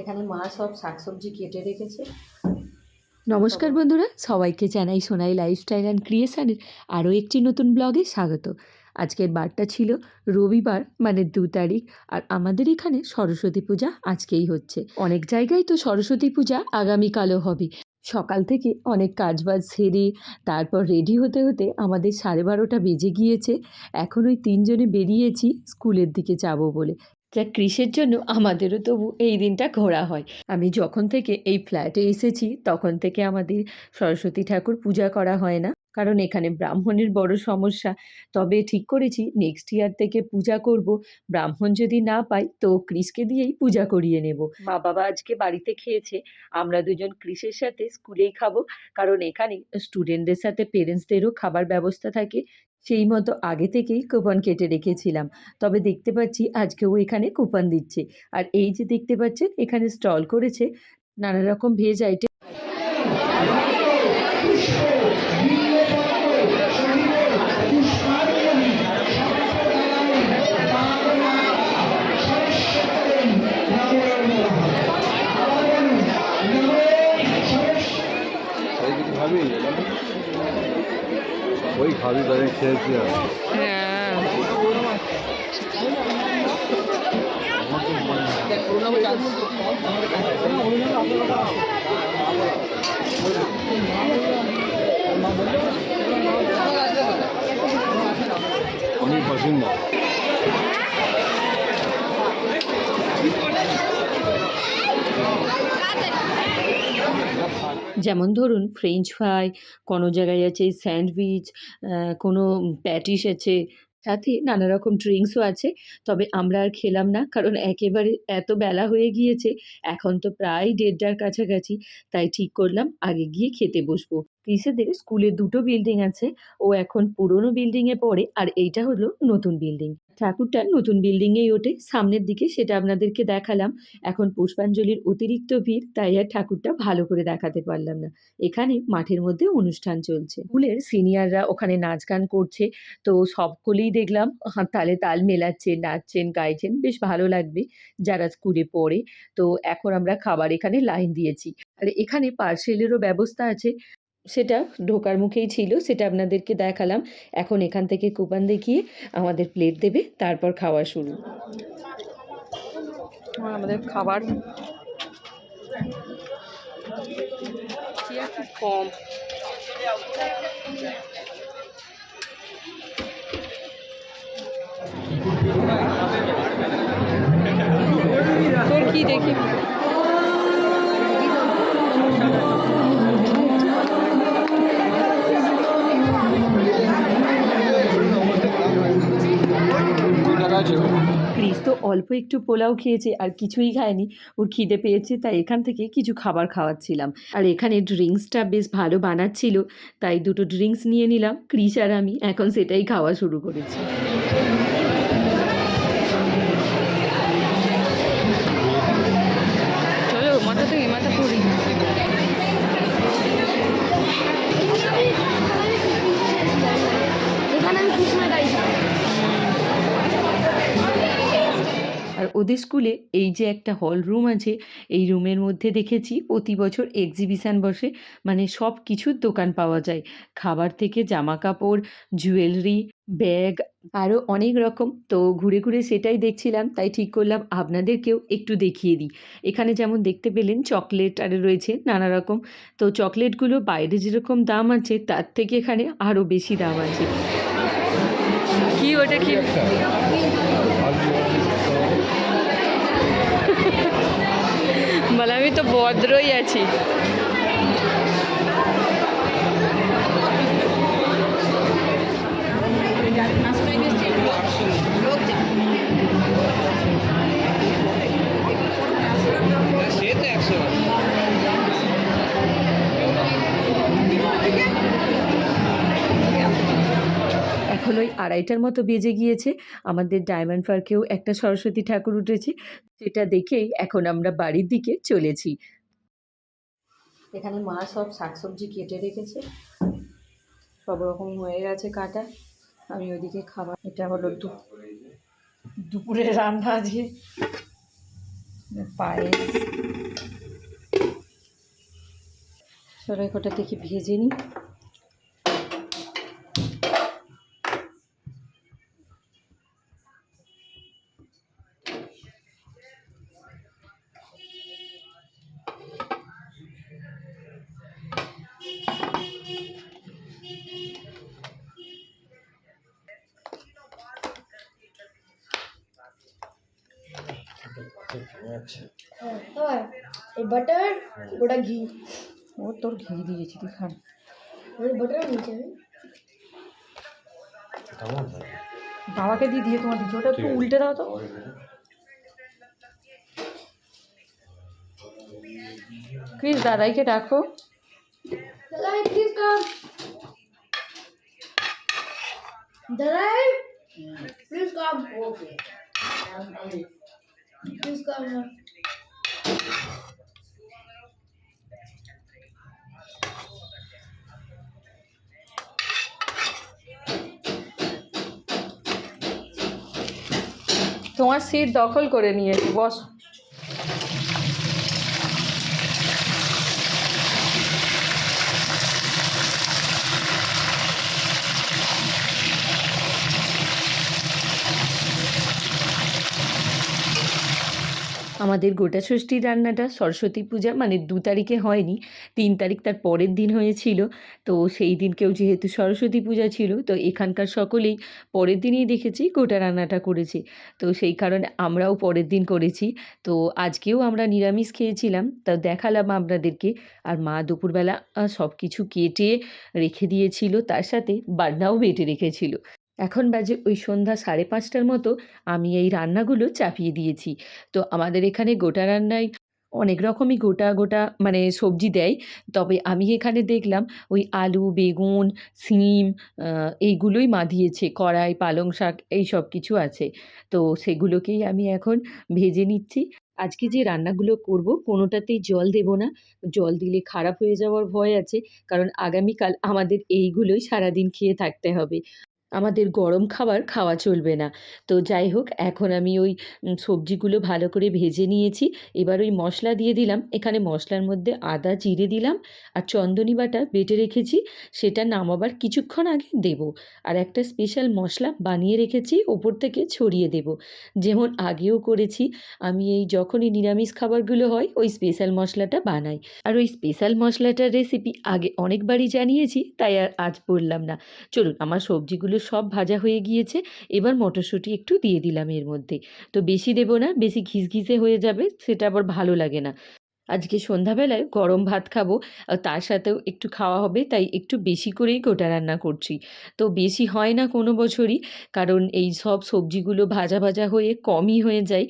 এখানে মা সব শাকসবজি কেটে রেখেছে। নমস্কার বন্ধুরা, সবাইকে জানাই সোনাই লাইফস্টাইল অ্যান্ড ক্রিয়েশনের আরও একটি নতুন ব্লগে স্বাগত। আজকের বারটা ছিল রবিবার মানে দু তারিখ, আর আমাদের এখানে সরস্বতী পূজা আজকেই হচ্ছে। অনেক জায়গায় তো সরস্বতী পূজা আগামীকালও হবে। সকাল থেকে অনেক কাজবাজ সেরে, তারপর রেডি হতে হতে আমাদের সাড়ে বারোটা বেজে গিয়েছে। এখন ওই তিনজনে বেরিয়েছি স্কুলের দিকে যাব বলে। যা কৃষের জন্য আমাদেরও তবু এই দিনটা ঘোরা হয়। আমি যখন থেকে এই ফ্ল্যাটে এসেছি, তখন থেকে আমাদের সরস্বতী ঠাকুর পূজা করা হয় না। কারণ এখানে ব্রাহ্মণের বড় সমস্যা। তবে ঠিক করেছি নেক্সট ইয়ার থেকে পূজা করব। ব্রাহ্মণ যদি না পাই, তো ক্রিসকে দিয়েই পূজা করিয়ে নেব। মা বাবা আজকে বাড়িতে খেয়েছে। আমরা দুজন ক্রিসের সাথে স্কুলেই খাব। কারণ এখানে স্টুডেন্টদের সাথে পেরেন্টসদেরও খাবার ব্যবস্থা থাকে। সেই মতো আগে থেকেই কুপন কেটে রেখেছিলাম। তবে দেখতে পাচ্ছি আজকেও এখানে কুপন দিচ্ছে। আর এই যে দেখতে পাচ্ছেন, এখানে স্টল করেছে। নানা রকম ভেজ আইটেম খাবি? ওই খাবি তাদের খেয়েছি আর। আমি পছন্দ। যেমন ধরুন ফ্রেঞ্চ ফ্রাই কোনো জায়গায় আছে স্যান্ডউইচ কোনো প্যাটিস আছে, সাথে নানা রকম ড্রিঙ্কসও আছে, তবে আমরা আর খেলাম না, কারণ একেবারে এত বেলা হয়ে গিয়েছে, এখন তো প্রায় দেড়টার কাছাকাছি, তাই ঠিক করলাম আগে গিয়ে খেতে বসবো। ক্রিসেদের স্কুলে দুটো বিল্ডিং আছে। ও এখন পুরনো বিল্ডিংয়ে পড়ে আর এইটা হলো নতুন বিল্ডিং ঠাকুরটা নতুন বিল্ডিংয়েই ওঠে। সামনের দিকে সেটা আপনাদেরকে দেখালাম। এখন পুষ্পাঞ্জলির অতিরিক্ত ভিড়, তাই আর ঠাকুরটা ভালো করে দেখাতে পারলাম না। এখানে মাঠের মধ্যে অনুষ্ঠান চলছে। স্কুলের সিনিয়ররা ওখানে নাচ গান করছে। তো সকলেই দেখলাম হা- তালে তাল মেলাচ্ছেন, নাচছেন, গাইছেন। বেশ ভালো লাগবে যারা স্কুলে পড়ে। তো এখন আমরা খাবার এখানে লাইন দিয়েছি। আর এখানে পার্সেলেরও ব্যবস্থা আছে। সেটা ঢোকার মুখেই ছিল, সেটা আপনাদেরকে দেখালাম। এখন এখান থেকে কুপন দেখিয়ে আমাদের প্লেট দেবে, তারপর খাওয়া শুরু। আমাদের খাবার। কম। তোর কি দেখি? ক্রিস তো অল্প একটু পোলাও খেয়েছে আর কিছুই খায়নি। ওর খিদে পেয়েছে তাই এখান থেকে কিছু খাবার খাওয়াচ্ছিলাম। আর এখানে ড্রিঙ্কসটা বেশ ভালো বানাচ্ছিল তাই দুটো ড্রিঙ্কস নিয়ে নিলাম ক্রিস আর আমি। এখন সেটাই খাওয়া শুরু করেছি। চলো মাথা থেকে মাথা পুরি। আর ওদের স্কুলে এই যে একটা হল রুম আছে, এই রুমের মধ্যে দেখেছি প্রতি বছর এক্সিবিশান বসে মানে সব কিছুর দোকান পাওয়া যায়। খাবার থেকে জামা কাপড় জুয়েলারি ব্যাগ আরও অনেক রকম। তো ঘুরে ঘুরে সেটাই দেখছিলাম, তাই ঠিক করলাম আপনাদেরকেও একটু দেখিয়ে দিই। এখানে যেমন দেখতে পেলেন চকলেট আর রয়েছে নানা রকম। তো চকলেটগুলো বাইরে যেরকম দাম আছে, তার থেকে এখানে আরও বেশি দাম আছে। কি ওটা কি? বলে আমি তো ভদ্রই আছি। এখন ওই আড়াইটার মতো বেজে গিয়েছে। আমাদের ডায়মন্ড পার্কেও একটা সরস্বতী ঠাকুর উঠেছে। সেটা দেখেই এখন আমরা বাড়ির দিকে চলেছি। এখানে মা সব শাকসবজি কেটে রেখেছে। সব রকম হয়ে গেছে কাটা। আমি ওইদিকে খাবার এটা হলো দুপুরে রান্না আজকে। পায়েস। সরাই কটা থেকে ভেজে নিই। और ये बटर गोटा घी ও তোর ঘি দিয়েছি তুই খা और बटर नीचे में বাবাকে দিয়ে দিয়ে তোমার দিচ্ছি ওটা একটু উল্টে দাও তো ক্রিস দাদাইকে ডাকো Dalai please come Dalai please come तुम्हारे सीट दखल कर नहीं बस আমাদের গোটা ষষ্ঠীর রান্নাটা সরস্বতী পূজা মানে দু তারিখে হয়নি, তিন তারিখ তার পরের দিন হয়েছিল। তো সেই দিনকেও যেহেতু সরস্বতী পূজা ছিল, তো এখানকার সকলেই পরের দিনই দেখেছি গোটা রান্নাটা করেছে। তো সেই কারণে আমরাও পরের দিন করেছি। তো আজকেও আমরা নিরামিষ খেয়েছিলাম, তা দেখালাম আপনাদেরকে। আর মা দুপুরবেলা সব কিছু কেটে রেখে দিয়েছিল, তার সাথে বাটনাও বেটে রেখেছিল। এখন বাজে ওই সন্ধ্যা সাড়ে পাঁচটার মতো আমি এই রান্নাগুলো চাপিয়ে দিয়েছি। তো আমাদের এখানে গোটা রান্নায় অনেক রকমই গোটা গোটা মানে সবজি দেয়। তবে আমি এখানে দেখলাম ওই আলু বেগুন আহ, এইগুলোই মা দিয়েছে। কড়াই পালং শাক এই সব কিছু আছে। তো সেগুলোকেই আমি এখন ভেজে নিচ্ছি। আজকে যে রান্নাগুলো করব কোনোটাতেই জল দেব না। জল দিলে খারাপ হয়ে যাওয়ার ভয় আছে। কারণ আগামীকাল আমাদের এইগুলোই সারাদিন খেয়ে থাকতে হবে। আমাদের গরম খাবার খাওয়া চলবে না। তো যাই হোক, এখন আমি ওই সবজিগুলো ভালো করে ভেজে নিয়েছি। এবার ওই মশলা দিয়ে দিলাম। এখানে মশলার মধ্যে আদা জিরে দিলাম আর চন্দনি বাটা বেটে রেখেছি। সেটা নামাবার কিছুক্ষণ আগে দেব। আর একটা স্পেশাল মশলা বানিয়ে রেখেছি, ওপর থেকে ছড়িয়ে দেব। যেমন আগেও করেছি, আমি এই যখনই নিরামিষ খাবারগুলো হয়, ওই স্পেশাল মশলাটা বানাই। আর ওই স্পেশাল মশলাটার রেসিপি আগে অনেকবারই জানিয়েছি, তাই আর আজ বললাম না। চলুন, আমার সবজিগুলো সব ভাজা হয়ে গিয়েছে। এবার মটরশুঁটি একটু দিয়ে দিলাম এর মধ্যে। তো বেশি দেবো না, বেশি ঘিসঘিসে হয়ে যাবে, সেটা আবার ভালো লাগে না। আজকে সন্ধ্যাবেলায় গরম ভাত খাব, আর তার সাথেও একটু খাওয়া হবে, তাই একটু বেশি করেই গোটা রান্না করছি। তো বেশি হয় না কোনো বছরই, কারণ এই সব সবজিগুলো ভাজা ভাজা হয়ে কমই হয়ে যায়।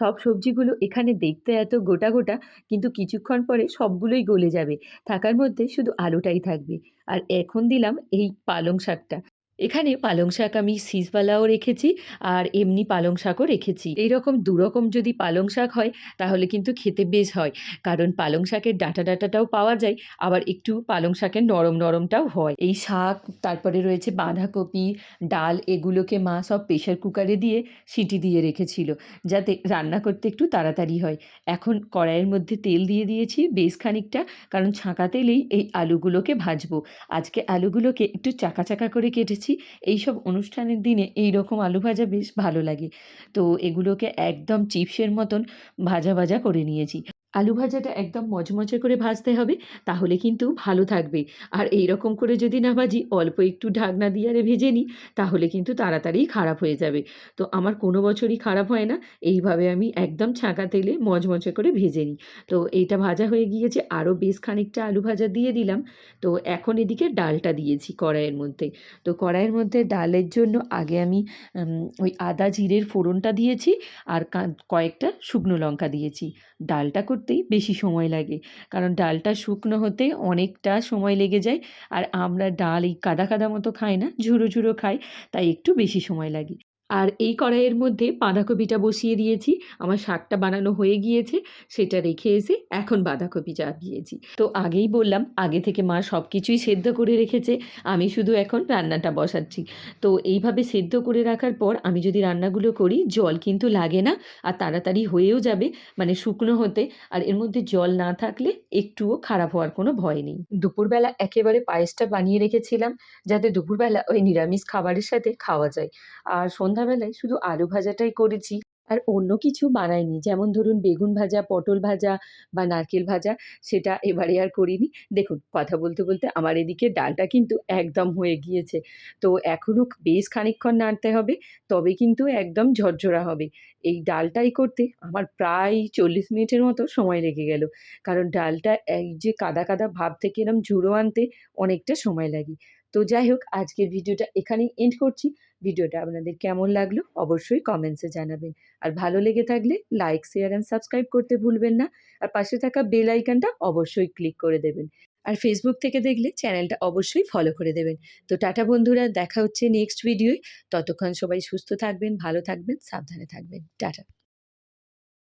সব সবজিগুলো এখানে দেখতে এত গোটা গোটা, কিন্তু কিছুক্ষণ পরে সবগুলোই গলে যাবে। থাকার মধ্যে শুধু আলুটাই থাকবে। আর এখন দিলাম এই পালং শাকটা। এখানে পালং শাক আমি শীষবালাও রেখেছি আর এমনি পালং শাকও রেখেছি। এই রকম দুরকম যদি পালং শাক হয়, তাহলে কিন্তু খেতে বেশ হয়। কারণ পালং শাকের ডাঁটা ডাঁটাটাও পাওয়া যায়, আবার একটু পালং শাকের নরম নরমটাও হয়। এই শাক, তারপরে রয়েছে বাঁধাকপি, ডাল, এগুলোকে মা সব প্রেশার কুকারে দিয়ে সিটি দিয়ে রেখেছিল, যাতে রান্না করতে একটু তাড়াতাড়ি হয়। এখন কড়াইয়ের মধ্যে তেল দিয়ে দিয়েছি বেশ খানিকটা, কারণ ছাঁকা তেলেই এই আলুগুলোকে ভাজবো। আজকে আলুগুলোকে একটু চাকা চাকা করে কেটেছি এই সব অনুষ্ঠানের দিনে এই রকম আলু ভাজা বেশ ভালো লাগে। তো এগুলোকে একদম চিপসের মতন ভাজা ভাজা করে নিয়েছি। আলু ভাজাটা একদম মচমচে করে ভাজতে হবে, তাহলে কিন্তু ভালো থাকবে। আর এই রকম করে যদি না ভাজি, অল্প একটু ঢাকনা দিয়ে আরে ভেজে নিই, তাহলে কিন্তু তাড়াতাড়ি খারাপ হয়ে যাবে। তো আমার কোনো বছরই খারাপ হয় না, এইভাবে আমি একদম ছাঁকা তেলে মচমচে করে ভেজে নিই। তো এইটা ভাজা হয়ে গিয়েছে, আরও বেশ খানিকটা আলু ভাজা দিয়ে দিলাম। তো এখন এদিকে ডালটা দিয়েছি কড়াইয়ের মধ্যে। তো কড়াইয়ের মধ্যে ডালের জন্য আগে আমি ওই আদা জিরের ফোড়নটা দিয়েছি, আর কয়েকটা শুকনো লঙ্কা দিয়েছি। ডালটা করতেই বেশি সময় লাগে। কারণ ডালটা শুকনো হতে অনেকটা সময় লেগে যায় আর আমরা ডাল এই কাদা কাদা মতো খাই না, ঝুরো ঝুরো খাই, তাই একটু বেশি সময় লাগে। আর এই কড়াইয়ের মধ্যে বাঁধাকপিটা বসিয়ে দিয়েছি। আমার শাকটা বানানো হয়ে গিয়েছে, সেটা রেখে এসে এখন বাঁধাকপি চাপিয়েছি। তো আগেই বললাম, আগে থেকে মা সব কিছুই সেদ্ধ করে রেখেছে, আমি শুধু এখন রান্নাটা বসাচ্ছি। তো এইভাবে সেদ্ধ করে রাখার পর আমি যদি রান্নাগুলো করি, জল কিন্তু লাগে না আর তাড়াতাড়ি হয়েও যাবে মানে শুকনো হতে। আর এর মধ্যে জল না থাকলে একটুও খারাপ হওয়ার কোনো ভয় নেই। দুপুরবেলা একেবারে পায়েসটা বানিয়ে রেখেছিলাম, যাতে দুপুরবেলা ওই নিরামিষ খাবারের সাথে খাওয়া যায়। আর সন্ধ্যাবেলায় শুধু আলু ভাজাটাই করেছি। আর অন্য কিছু বানাইনি। যেমন ধরুন, বেগুন ভাজা, পটল ভাজা বা নারকেল ভাজা, সেটা এবারে আর করিনি। দেখুন, কথা বলতে বলতে আমার এদিকে ডালটা কিন্তু একদম হয়ে গিয়েছে। তো এখনও বেশ খানিকক্ষণ নাড়তে হবে, তবে কিন্তু একদম ঝরঝরা হবে। এই ডালটাই করতে আমার প্রায় চল্লিশ মিনিটের মতো সময় লেগে গেল। কারণ ডালটা এই যে কাদা কাদা ভাব থেকে এরম ঝুড়ো আনতে অনেকটা সময় লাগে। তো যাই হোক, আজকের ভিডিওটা এখানেই এন্ড করছি। ভিডিওটা আপনাদের কেমন লাগল অবশ্যই কমেন্টসে জানাবেন। আর ভালো লেগে থাকলে লাইক শেয়ার অ্যান্ড সাবস্ক্রাইব করতে ভুলবেন না। আর পাশে থাকা বেল আইকনটা অবশ্যই ক্লিক করে দেবেন। আর ফেসবুক থেকে দেখলে চ্যানেলটা অবশ্যই ফলো করে দেবেন। তো টাটা বন্ধুরা, দেখা হচ্ছে নেক্সট ভিডিওয় ততক্ষণ সবাই সুস্থ থাকবেন, ভালো থাকবেন, সাবধানে থাকবেন। টাটা।